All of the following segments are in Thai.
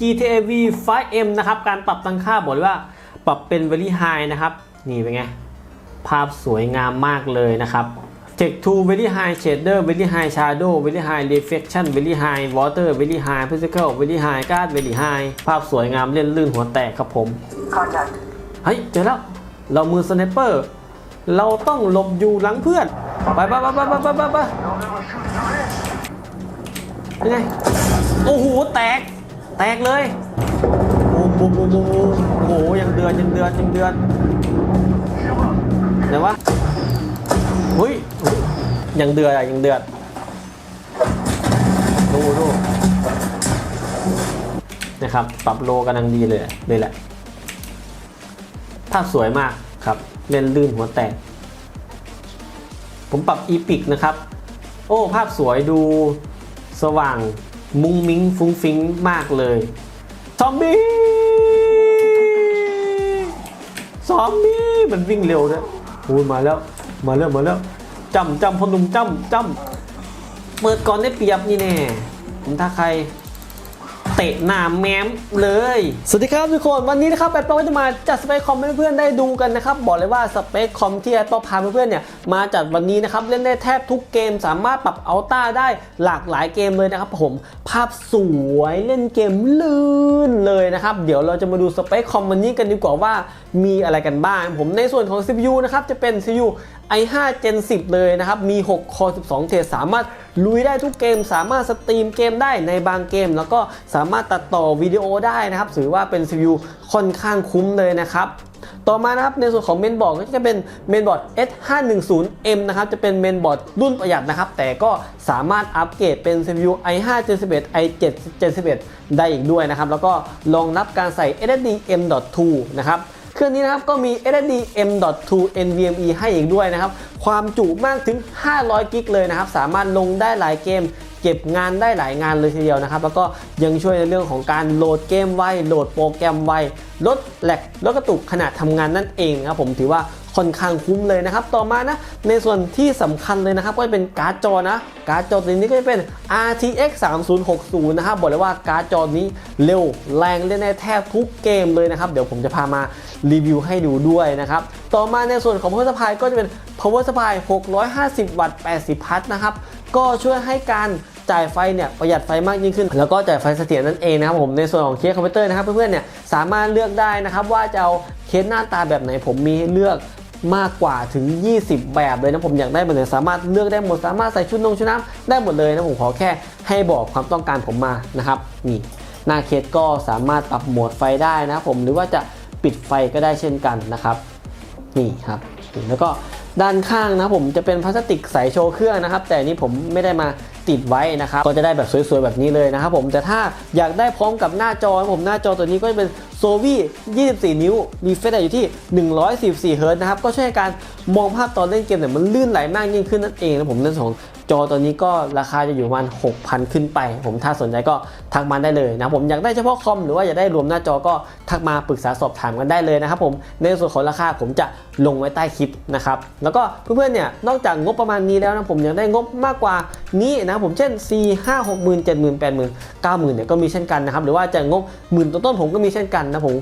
GTA V 5M นะครับ การปรับตั้งค่าบอกว่าปรับเป็น very high นะครับ นี่เป็นไง ภาพสวยงามมากเลยนะครับ Tech 2 very high shader very high shadow very high reflection very high water very high physical very high card very high ภาพสวยงามเล่นลื่นหัวแตกครับผม เฮ้ย เจอแล้ว เรามือสไนเปอร์ เราต้องหลบอยู่หลังเพื่อน ไปไปไปไปไปไปไปไปไงไง โอ้โห แตก แตกเลยบูมบูมบูมบูบูโอ้โหยังเดือดยังเดือดยังเดือดไหนวะหุ้ยยยังเดือดอะยังเดือดดูดูนะครับ ปรับโลกำลังดีเลยเลยแหละภาพสวยมากครับ เล่นลื่นหัวแตก ผมปรับอีพิกนะครับ โอ้ ภาพสวยดูสว่าง มุ้งมิ้งฟุ้งฟิ้งมากเลยซอมบี้ซอมบี้มันวิ่งเร็วด้วยโอ้ยมาแล้วมาแล้วมาแล้วจำจำพอนุ่มจำจำเปิดก่อนได้เปรียบนี่แน่ผมถ้าใคร เตะหน้าแม้มเลย สวัสดีครับทุกคนวันนี้นะครับแอปเปิลก็จะมาจัดสเปคคอมให้เพื่อนๆได้ดูกันนะครับ บอกเลยว่าสเปคคอมที่แอปเปิลพาเพื่อนๆเนี่ยมาจัดวันนี้นะครับ เล่นได้แทบทุกเกมสามารถปรับอัลต้าได้หลากหลายเกมเลยนะครับผมภาพสวยเล่นเกมลื่น นะครับ เดี๋ยวเราจะมาดูสเปคคอมมันนี้กันดีกว่าว่ามีอะไรกันบ้าง ผมในส่วนของ CPU นะครับ จะเป็น CPU i5 Gen 10 เลยนะครับ มี6 Core 12 เทรดสามารถลุยได้ทุกเกม สามารถสตรีมเกมได้ในบางเกม แล้วก็สามารถตัดต่อวิดีโอได้นะครับถือว่าเป็น CPU ค่อนข้างคุ้มเลยนะครับ ต่อมานะครับในส่วนของเมนบอร์ดก็จะเป็นเมนบอร์ด S510M นะครับจะเป็นเมนบอร์ดรุ่นประหยัดนะครับ แต่ก็สามารถอัปเกรดเป็น CPU i5 Gen 11 i7 Gen 11ได้อีกด้วยนะครับ แล้วก็รองรับการใส่ SSD M.2 นะครับเครื่องนี้นะครับก็มี SSD M.2 NVMe ให้อีกด้วยนะครับ ความจุมากถึง 500 กิกเลยนะครับ สามารถลงได้หลายเกม เก็บงานได้หลายงานเลยทีเดียวนะครับ แล้วก็ยังช่วยในเรื่องของการโหลดเกมไวโหลดโปรแกรมไวลดแหลกลดกระตุกขณะทำงานนั่นเองนะครับผมถือว่าค่อนข้างคุ้มเลยนะครับ ต่อมานะ ในส่วนที่สำคัญเลยนะครับ ก็จะเป็นการ์ดจอนะ การ์ดจอตัวนี้ก็จะเป็น RTX 3060 นะครับ บอกเลยว่าการ์ดจอนี้เร็วแรงเล่นได้แทบทุกเกมเลยนะครับ เดี๋ยวผมจะพามารีวิวให้ดูด้วยนะครับ ต่อมาในส่วนของ power supply ก็จะเป็น power supply 650 วัตต์ 80 พัทนะครับ ก็ช่วยให้การ จ่ายไฟเนี่ยประหยัดไฟมากยิ่งขึ้น แล้วก็จ่ายไฟเสถียรนั่นเองนะครับผมในส่วนของเคสคอมพิวเตอร์นะครับเพื่อนๆเนี่ยสามารถเลือกได้นะครับว่าจะเอาเคสหน้าตาแบบไหนผมมีให้เลือกมากกว่าถึง 20 แบบเลยนะผมอยากได้แบบไหนสามารถเลือกได้หมดสามารถใส่ชุดนงชุดน้ำได้หมดเลยนะผมขอแค่ให้บอกความต้องการผมมานะครับนี่หน้าเคสก็สามารถปรับโหมดไฟได้นะผมหรือว่าจะปิดไฟก็ได้เช่นกันนะครับนี่ครับแล้วก็ด้านข้างนะผมจะเป็นพลาสติกใสโชว์เครื่องนะครับ แต่นนี้ผมไม่ได้มา ติดไว้นะครับก็จะได้แบบสวยๆแบบนี้เลยนะครับผมแต่ถ้าอยากได้พร้อมกับหน้าจอผมหน้าจอตัวนี้ก็จะเป็นโซวี่24 นิ้วมีเฟซอยู่ที่ 144เฮิร์ตซ์นะครับก็ช่วยให้การมองภาพตอนเล่นเกมเนี่ยมันลื่นไหลมากยิ่งขึ้นนั่นเองนะผมในส่องของ จอตัวนี้ก็ราคาจะอยู่ประมาณ 6,000 ขึ้นไป ผมถ้าสนใจก็ทักมาได้เลยนะผมอยากได้เฉพาะคอมหรือว่าอยากได้รวมหน้าจอก็ทักมาปรึกษาสอบถามกันได้เลยนะครับผมในส่วนของราคาผมจะลงไว้ใต้คลิปนะครับแล้วก็เพื่อนๆเนี่ยนอกจากงบประมาณนี้แล้วนะผมยากได้งบมากกว่านี้นะผมเช่น 4 5 6 0 0 0 7 0 0 0 0 8 0 0 0 9 0 0 0เนี่ยก็มีเช่นกันนะครับหรือว่าจะงบหมื่นต้นๆผมก็มีเช่นกันนะผม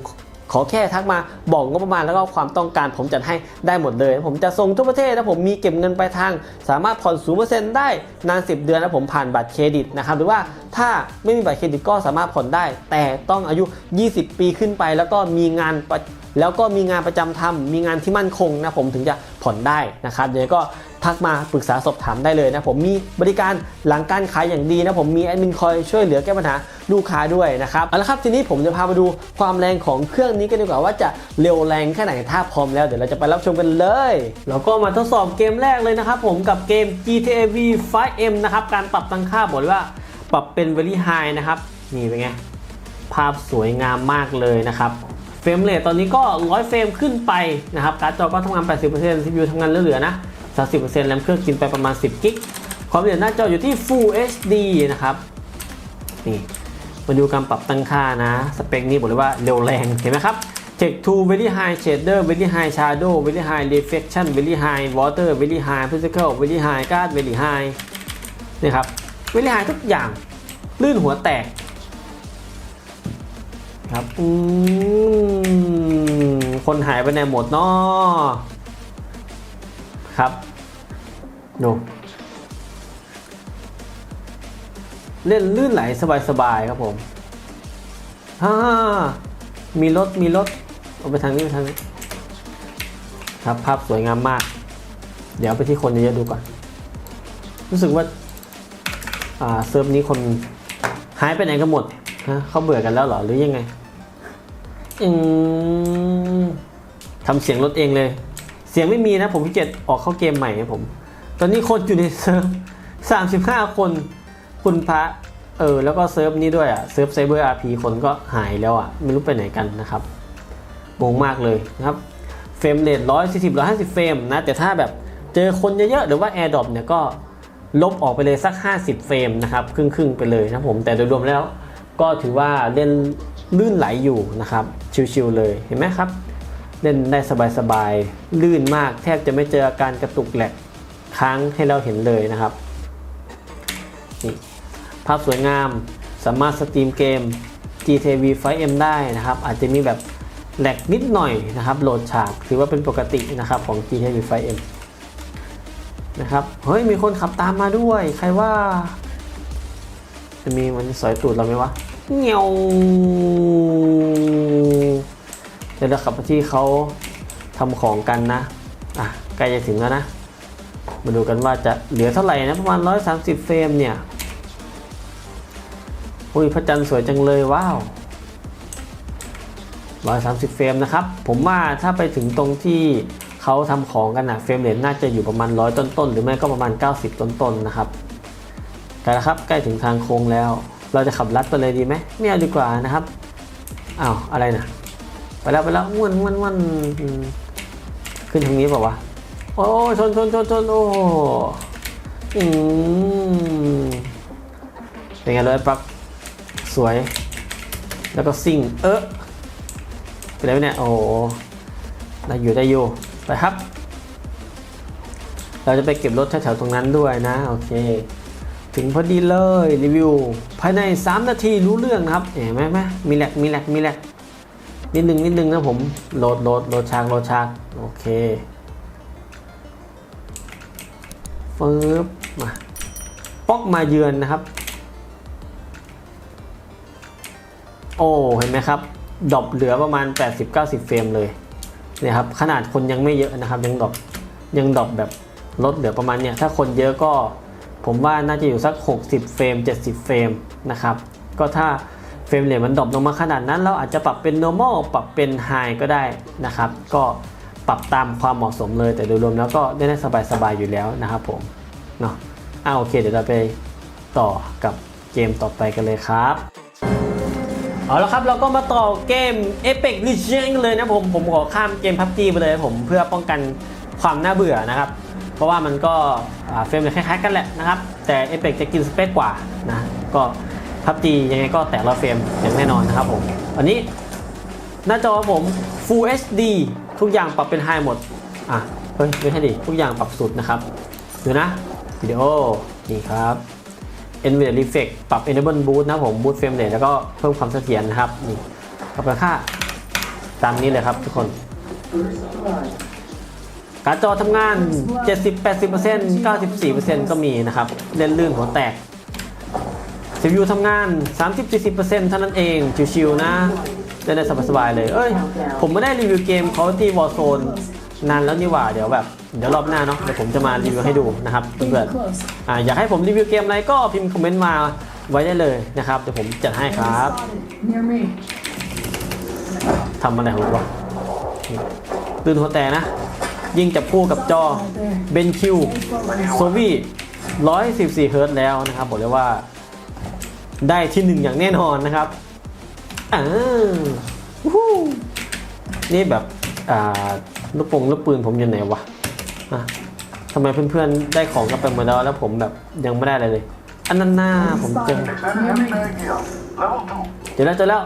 ขอแค่ทักมาบอกงบประมาณแล้วก็ความต้องการผมจัดให้ได้หมดเลย ผมจะส่งทั่วประเทศแล้วผมมีเก็บเงินปลายทาง สามารถผ่อน0%ได้นาน 10 เดือนแล้วผมผ่านบัตรเครดิตนะครับหรือว่า ถ้าไม่มีบัตรเครดิตก็สามารถผ่อนได้ แต่ต้องอายุ 20 ปีขึ้นไป แล้วก็มีงานแล้วก็มีงานประจำทำมีงานที่มั่นคงนะผมถึงจะผ่อนได้นะครับเดี๋ยวก็ทักมาปรึกษาสอบถามได้เลยนะผมมีบริการหลังการขายอย่างดีนะผมมีแอดมินคอยช่วยเหลือแก้ปัญหาลูกค้าด้วยนะครับเอาละครับทีนี้ผมจะพามาดูความแรงของเครื่องนี้กันดีกว่าว่าจะเร็วแรงแค่ไหนถ้าพร้อมแล้วเดี๋ยวเราจะไปรับชมกันเลย เราก็มาทดสอบเกมแรกเลยนะครับผมกับเกม GTA V 5M นะครับการปรับตั้งค่าบอกเลยว่า ปรับเป็น very high นะครับ นี่เป็นไง ภาพสวยงามมากเลยนะครับ เฟรมเรทตอนนี้ก็ 100 เฟรมขึ้นไปนะครับ การ์ดจอก็ทำงาน 80% CPU ทำงานเหลือๆนะ30%แรมเครื่องกินไปประมาณ 10 กิกความละเอียดหน้าจออยู่ที่ Full HD นะครับ นี่มาดูการปรับตั้งค่านะ สเปคนี้บอกเลยว่าเร็วแรง เห็นไหมครับ Text to very high shader very high shadow very high reflection very high water very high physical very high guard very high นี่ครับ very high ทุกอย่าง ลื่นหัวแตก ครับอืมคนหายไปไหนหมดเนาะครับดูเล่นลื่นไหลสบายๆครับผมฮ่ามีรถมีรถเอาไปทางนี้ไปทางนี้ ครับภาพสวยงามมาก เดี๋ยวไปที่คนเยอะๆดูก่อน รู้สึกว่า อ่าเซิร์ฟนี้คนหายไปไหนกันหมดฮะเขาเบื่อกันแล้วเหรอหรือยังไงอืมทำเสียงรถเองเลย เสียงไม่มีนะ ผมขี้เกียจออกเข้าเกมใหม่ครับผม ตอนนี้คนอยู่ในเซิร์ฟสามสิบห้าคนคุณพระเออแล้วก็เซิร์ฟนี้ด้วยอะเซิร์ฟไซเบอร์อาร์พีคนก็หายแล้วอะ ไม่รู้ไปไหนกันนะครับงงมากเลยนะครับเฟรมเรทร้อยสี่สิบร้อยห้าสิบเฟรมนะ แต่ถ้าแบบเจอคนเยอะๆ หรือว่า Air d r o p เนี่ยก็ ลบออกไปเลยสัก 50 เฟรมนะครับครึ่งๆไปเลยนะผมแต่โดยรวมแล้วก็ถือว่าเล่นลื่นไหลอยู่นะครับชิวๆเลยเห็นไหมครับ เล่นได้สบายๆลื่นมากแทบจะไม่เจออาการกระตุกแหลกค้างให้เราเห็นเลยนะครับนี่ภาพสวยงามสามารถสตรีมเกม GTV 5M ได้นะครับ อาจจะมีแบบแหลกนิดหน่อยนะครับโหลดฉากถือว่าเป็นปกตินะครับของ GTV 5M นะครับเฮ้ยมีคนขับตามมาด้วย ใครว่า จะมีมันสอยตูดเราไหมวะเงียวเดี๋ยวเราขับไปที่เขาทำของกันนะอะใกล้จะถึงแล้วนะมาดูกันว่าจะเหลือเท่าไหร่นะประมาณ 130 เฟรมเนี่ยอุ้ยพระจันทร์สวยจังเลยว้าว130 เฟรมนะครับ ผมว่าถ้าไปถึงตรงที่ เขาทำของกันนะเฟรมเรทน่าจะอยู่ประมาณ100ต้นๆ หรือไม่ก็ประมาณ 90 ต้นๆนะครับใกล้แล้วครับใกล้ถึงทางโค้งแล้ว เราจะขับลัดไปเลยดีไหมไม่เอาดีกว่านะครับอ้าวอะไรนะไปแล้วไปแล้วม้วนม้วนม้วนขึ้นทางนี้เปล่าโอ้ชนชนชนชนโอ้อืมเป็นไงเลยปักสวย แล้วก็ซิ่ง เออเป็นไรวเนี่ยโอ้ได้อยู่ได้อยู่ ไปครับ เราจะไปเก็บรถแถวๆตรงนั้นด้วยนะ โอเค ถึงพอดีเลยรีวิว ภายใน 3 นาทีรู้เรื่องครับ เห็นไหมไหมมีแหลกมีแหลกมีแหลกนิดนึงนิดนึงนะผมโหลดโหลดโหลดฉากโหลดฉากโอเคฟืบมาป๊อกมาเยือนนะครับ โอ้ เห็นไหมครับ ดรอปเหลือประมาณ 80-90 เฟรมเลย เนี่ยครับขนาดคนยังไม่เยอะนะครับ ยังดอปยังดอปแบบลดเหลือประมาณเนี่ยถ้าคนเยอะก็ผมว่าน่าจะอยู่สัก 60 เฟรม 70 เฟรมนะครับ ก็ถ้าเฟรมเรทมันดรอปลงมาขนาดนั้น เราอาจจะปรับเป็น normal ปรับเป็น high ก็ได้นะครับ ก็ปรับตามความเหมาะสมเลยแต่โดยรวมแล้วก็ได้ได้สบายๆอยู่แล้วนะครับผมเนาะอ่าโอเค เดี๋ยวเราไปต่อกับเกมต่อไปกันเลยครับ เอาละครับเราก็มาต่อเกม Apex Legends เลยนะผมผมขอข้ามเกม PUBG ไปเลยผมเพื่อป้องกันความน่าเบื่อนะครับ เพราะว่ามันก็เฟรมเรทคล้ายๆกันแหละนะครับ แต่ Apex จะกินสเปคกว่านะก็ PUBG ยังไงก็แตกร้อยเฟรมอย่างแน่นอนนะครับผมวันนี้หน้าจอผม Full HD ทุกอย่างปรับเป็น High หมดอะเฮ้ยไม่ใช่ดิทุกอย่างปรับสุดนะครับดูนะวิดีโอนี่ครับ NVIDIA Reflex ปรับ Enable Boost นะผม Boost Frame Rate แล้วก็เพิ่มความเสถียรนะครับนี่ปรับราคาตามนี้เลยครับทุกคน การจอทำงาน 70 80% 94%ก็มีนะครับ เล่นลื่นหัวแตก CPU ทำงาน 30-40%เท่านั้นเอง ชิวๆนะเล่นได้สบายๆเลย เอ้ย ผมไม่ได้รีวิวเกม Quality Warzone นานแล้วนี่หว่าเดี๋ยวแบบเดี๋ยวรอบหน้าเนาะเดี๋ยวผมจะมารีวิวให้ดูนะครับเพื่อนๆอ่าอยากให้ผมรีวิวเกมอะไรก็พิมพ์คอมเมนต์มาไว้ได้เลยนะครับเดี๋ยวผมจัดให้ครับทำอะไรของวะตื่นหัวแต่นะ ยิ่งจับคู่กับจอเบนคิวโซวี่114เฮิร์ตแล้วนะครับบอกเลยว่า ได้ที่หนึ่งอย่างแน่นอนนะครับอ่านี่แบบอ่า ลูกปงลูกปืนผมอยู่ไหนวะอะทำไมเพื่อนๆได้ของกันไปหมดแล้วแล้วผมแบบยังไม่ได้อะไรเลย อันนั้นหน้าผมเจอเจอแล้วเจอแล้ว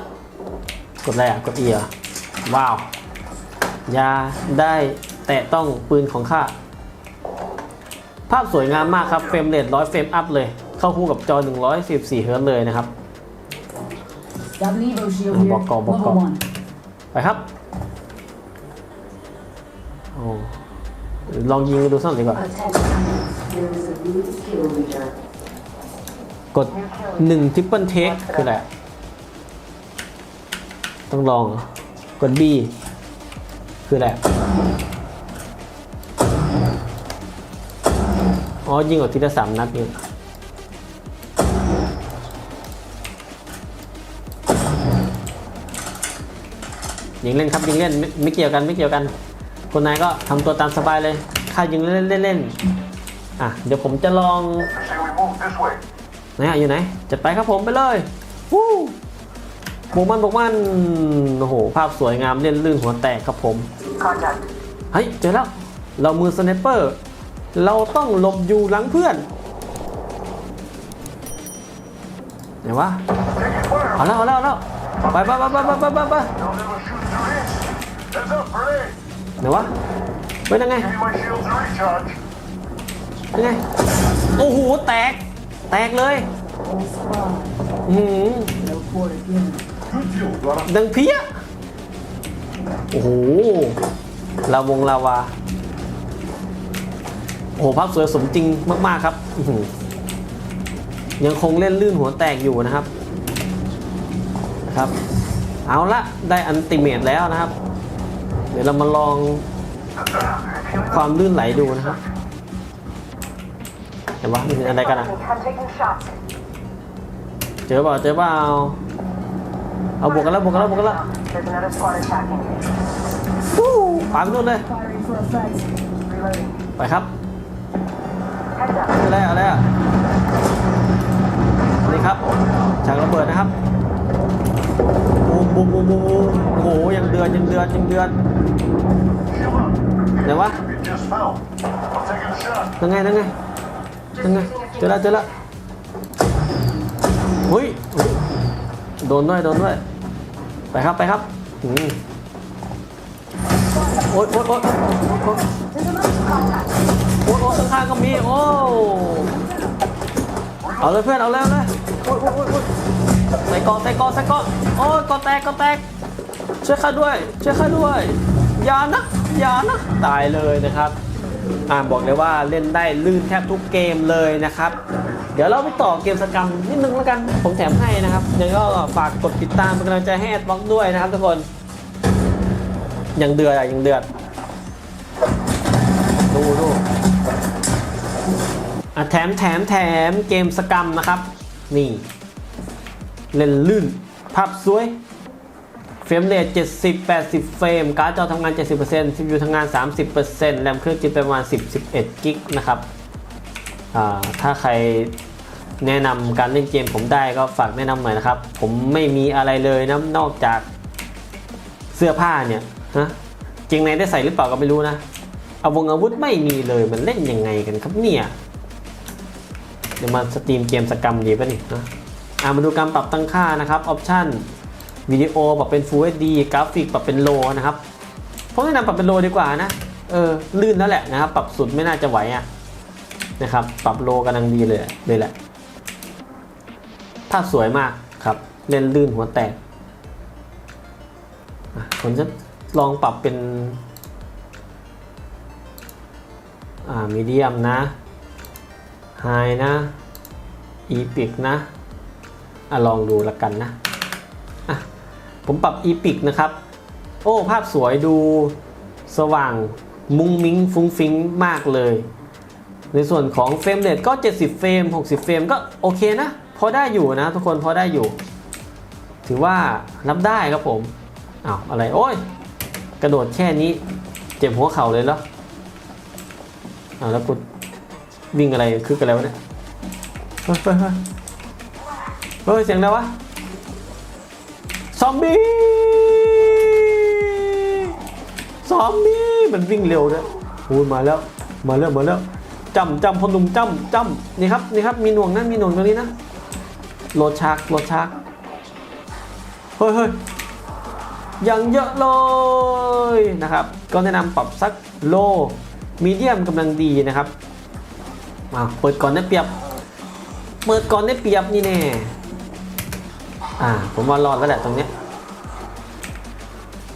กดอะไรอะกดเหรอว้าวยาได้แตะต้องปืนของข้าภาพสวยงามมากครับเฟรมเรท100เฟรมอัพเลย เข้าคู่กับจอ114เฮิร์ตซ์เลยนะครับ Got an Evo shield here. Level cò. one. ไปครับ โอ้ลองยิงดูสักหน่อยดีกว่า กดหนึ่งทิปเปิลเทคคืออะไรอะต้องลองกด B คืออะไรอะอ๋อ ยิงออกทีละสามนัดนี่ยิงเล่นครับยิงเล่นม่ไม่เกี่ยวกันไม่เกี่ยวกัน คนนายก็ทำตัวตามสบายเลยข้ายิงเล่นเล่นเล่นๆอะเดี๋ยวผมจะลอง ไหนอะอยู่ไหน จัดไปครับผมไปเลยวู้บุกมันบุกมันโอ้โห ภาพสวยงามเล่นลื่นหัวแตกครับผมเฮ้ยเจอแล้ว เรามือสไนเปอร์ เราต้องหลบอยู่หลังเพื่อนไหนวะ Taking fire. เอาแล้วเอาแล้วเอาแล้วไปไปไปไปไปไปไป ไหนวะเป็นยังไง My shield to recharge. ยังไง โอ้โห แตก แตกเลย อื้อหือ No quarter given. Good kill, brother. ดังเพี้ย โอ้โหลาวงลาวา โอ้โห ภาพสวยสมจริงมาก ๆ ครับอื้อหือยังคงเล่นลื่นหัวแตกอยู่นะครับ ครับ เอาละ ได้อันติเมตแล้วนะครับ ดี๋ยวเรามาลองความลื่นไหลดูนะครับเห็นปะมันเป็นอะไรกันอะ เจอเปล่าเจอเปล่าเอาบวกกันแล้วบวกกันแล้วบวกกันแล้ววู้ปาไปนู่นเลย ไปครับ Heads up. อะไรอะไรอะนี่ครับฉากระเบิดนะครับ บูมบูมบูมบูมโอ้โหยังเดือดยังเดือดยังเดือด Shield up. ไหนวะยังไงยังไงยังไงเจอล้วเจอล้วเฮ้ยโดนด้วยโดนด้วยไปครับไปครับอืมโอ๊ยโอ๊ยโอ๊ยโอ๊ยโอ๊ยโอ๊ยข้างก็มีโอ้เอาเลยเพื่อนเอาเลยเอาเลยโอ๊ยโอ๊ยโอ๊ย ใส่กาะใส่กาะใส่กาะโอ้ยกาะแตกกาะแตก ช่วยข้าด้วย ช่วยข้าด้วยอย่านะอย่านะตายเลยนะครับอ่าบอกเลยว่าเล่นได้ลื่นแทบทุกเกมเลยนะครับ เดี๋ยวเราไปต่อเกมสกรรมนิดนึงแล้วกัน ผมแถมให้นะครับยังก็ฝากกดติดตามเป็นกำลังใจให้แอดบล็อกด้วยนะครับทุกคนยังเดือดอะยังเดือดดูดูอะแถมแถมแถมเกมสกรรมนะครับ นี่ เล่นลื่น ภาพสวย เฟรมเรท70 80 เฟรม การ์ดจอทำงาน 70% CPU ทำงาน 30%แรมเครื่องจิบประมาณ 10 11กิกนะครับ ถ้าใครแนะนำการเล่นเกมผมได้ก็ฝากแนะนำหน่อยนะครับ ผมไม่มีอะไรเลยนะนอกจากเสื้อผ้าเนี่ยฮะเกงในได้ใส่หรือเปล่าก็ไม่รู้นะอาวงอาวุธไม่มีเลยมันเล่นยังไงกันครับเนี่ย เดี๋ยวมาสตรีมเกมสกรรมดีป่ะนี่นะ อ่ามาดูการปรับตั้งค่านะครับออปชั่นวิดีโอปรับเป็น Full HD กราฟิกปรับเป็นโลนะครับผมแนะนำปรับเป็นโลดีกว่านะเออลื่นแล้วแหละนะครับ ปรับสุดไม่น่าจะไหวอะนะครับ ปรับโลกำลังดีเลยเลยแหละภาพสวยมากครับ เล่นลื่นหัวแตกผมจะลองปรับเป็นอ่ามีเดียมนะไฮนะอีพิกนะ อะลองดูละกันนะอะผมปรับอีพิกนะครับ โอ้ ภาพสวยดูสว่างมุ้งมิ้งฟุ้งฟิ้งมากเลย ในส่วนของเฟรมเรทก็ 70 เฟรม 60 เฟรมก็โอเคนะ พอได้อยู่นะทุกคนพอได้อยู่ ถือว่ารับได้ครับผมอ้าวอะไร โอ้ย กระโดดแค่นี้ เจ็บหัวเข่าเลยเหรออ้าวแล้วกูวิ่งอะไรคือกันแล้วะเนี่ย เฮ้ยเฮ้เสียงอะไรวะ ซอมบี้ ซอมบี้ มันวิ่งเร็วด้วยโอ้ยมาแล้ว มาแล้ว มาแล้วจำจำพอนุ่มจำจำนี่ครับ นี่ครับ มีหน่วงนะมีหน่วงตรงนี้นะโหลดชาร์กโหลดชาร์กเฮ้ยเฮ้ยยังเยอะเลยนะครับ ก็แนะนำปรับสักโลมีเดียมกำลังดีนะครับมาเปิดก่อนได้เปรียบ เปิดก่อนได้เปรียบนี่แน่ อ่า ผมว่ารอดแล้วแหละตรงเนี้ย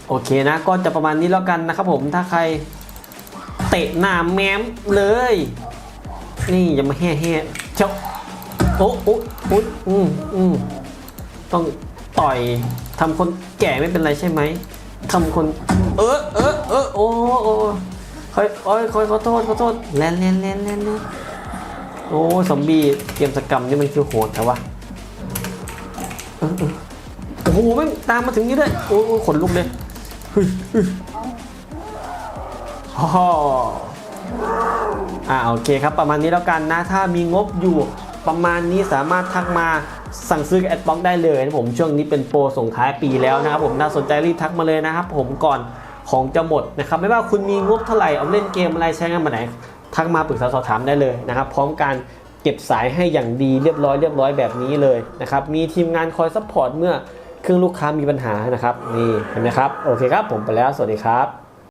โอเคนะ ก็จะประมาณนี้แล้วกันนะครับผม ถ้าใครเตะหน้าแม้มเลย นี่อย่ามาแห่แห่เจ้าโอ้โอ้โอ้อืมอืมต้องต่อยทำคนแก่ไม่เป็นไรใช่ไหมทำคน เออเออเออโอ้โอ้คอยโอ้ยคอยขอโทษขอโทษแลนแลนแลนแลนแลนโอ้ซอมบี้เกมสกรรมนี่มันคือโหดแต่ว่า เออเออโอ้โหแม่งตามมาถึงนี่ด้วยโอ้โอ้ขนลุกเลยเฮ้ยเฮ้ยฮ่ออ่าโอเคครับประมาณนี้แล้วกันนะ ถ้ามีงบอยู่ประมาณนี้สามารถทักมาสั่งซื้อแอดบ็อกได้เลยนะผมช่วงนี้เป็นโปรส่งท้ายปีแล้วนะครับผมน่าสนใจรีบทักมาเลยนะครับผมก่อนของจะหมดนะครับไม่ว่าคุณมีงบเท่าไหร่เอาเล่นเกมอะไรใช้งานมาไหน ทักมาปรึกษาสอบถามได้เลยนะครับพร้อมการ เก็บสายให้อย่างดีเรียบร้อยเรียบร้อยแบบนี้เลยนะครับมีทีมงานคอยซัพพอร์ตเมื่อเครื่องลูกค้ามีปัญหานะครับนี่เห็นไหมครับโอเคครับผมไปแล้วสวัสดีครับ